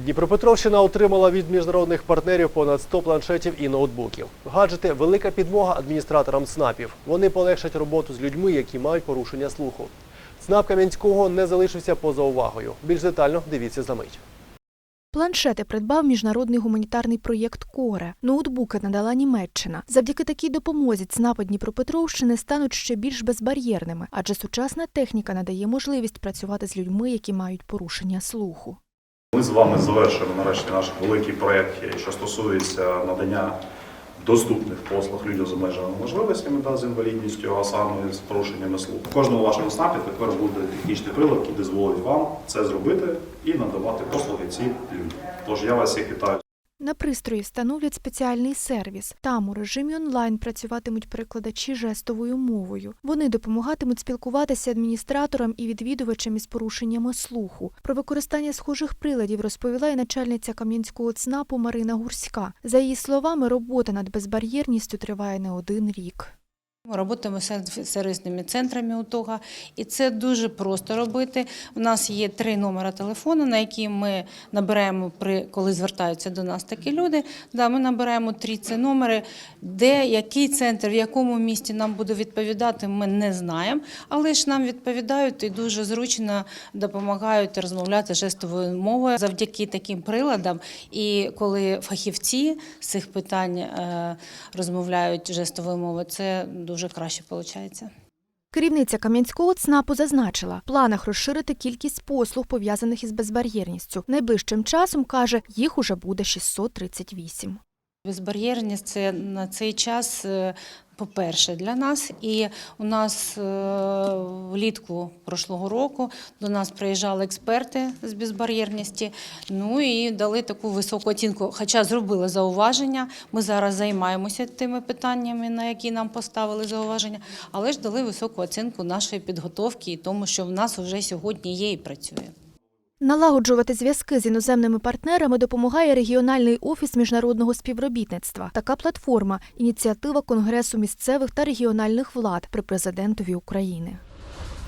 Дніпропетровщина отримала від міжнародних партнерів понад 100 планшетів і ноутбуків. Гаджети велика підмога адміністраторам ЦНАПів. Вони полегшать роботу з людьми, які мають порушення слуху. ЦНАП Кам'янського не залишився поза увагою. Більш детально дивіться за мить. Планшети придбав міжнародний гуманітарний проєкт Коре. Ноутбуки надала Німеччина. Завдяки такій допомозі ЦНАПи Дніпропетровщини стануть ще більш безбар'єрними, адже сучасна техніка надає можливість працювати з людьми, які мають порушення слуху. Ми з вами завершимо нарешті наш великий проєкт, що стосується надання доступних послуг людям з обмеженими можливостями та з інвалідністю, а саме з порушеннями слуху. В кожному вашому СНАПі тепер буде технічний прилад, який дозволить вам це зробити і надавати послуги цим людям. Тож я вас всіх вітаю. На пристрої встановлять спеціальний сервіс. Там у режимі онлайн працюватимуть перекладачі жестовою мовою. Вони допомагатимуть спілкуватися адміністраторам і відвідувачам із порушеннями слуху. Про використання схожих приладів розповіла і начальниця Кам'янського ЦНАПу Марина Гурська. За її словами, робота над безбар'єрністю триває не один рік. Ми працюємо з сервісними центрами УТОГа, і це дуже просто робити. У нас є три номери телефону, на які ми набираємо, коли звертаються до нас такі люди. Да, ми набираємо три ці номери, де який центр, в якому місті нам буде відповідати, ми не знаємо. Але ж нам відповідають і дуже зручно допомагають розмовляти жестовою мовою завдяки таким приладам. І коли фахівці з цих питань е, розмовляють жестовою мовою, це дуже краще виходить. Керівниця Кам'янського ЦНАПу зазначила, в планах розширити кількість послуг, пов'язаних із безбар'єрністю. Найближчим часом, каже, їх уже буде 638. Безбар'єрність це на цей час, е, по-перше, для нас. І у нас е, влітку прошлого року до нас приїжджали експерти з безбар'єрності. Ну і дали таку високу оцінку. Хоча зробили зауваження. Ми зараз займаємося тими питаннями, на які нам поставили зауваження, але ж дали високу оцінку нашої підготовки і тому, що в нас вже сьогодні є і працює. Налагоджувати зв'язки з іноземними партнерами допомагає регіональний офіс міжнародного співробітництва. Така платформа ініціатива Конгресу місцевих та регіональних влад при президентові України.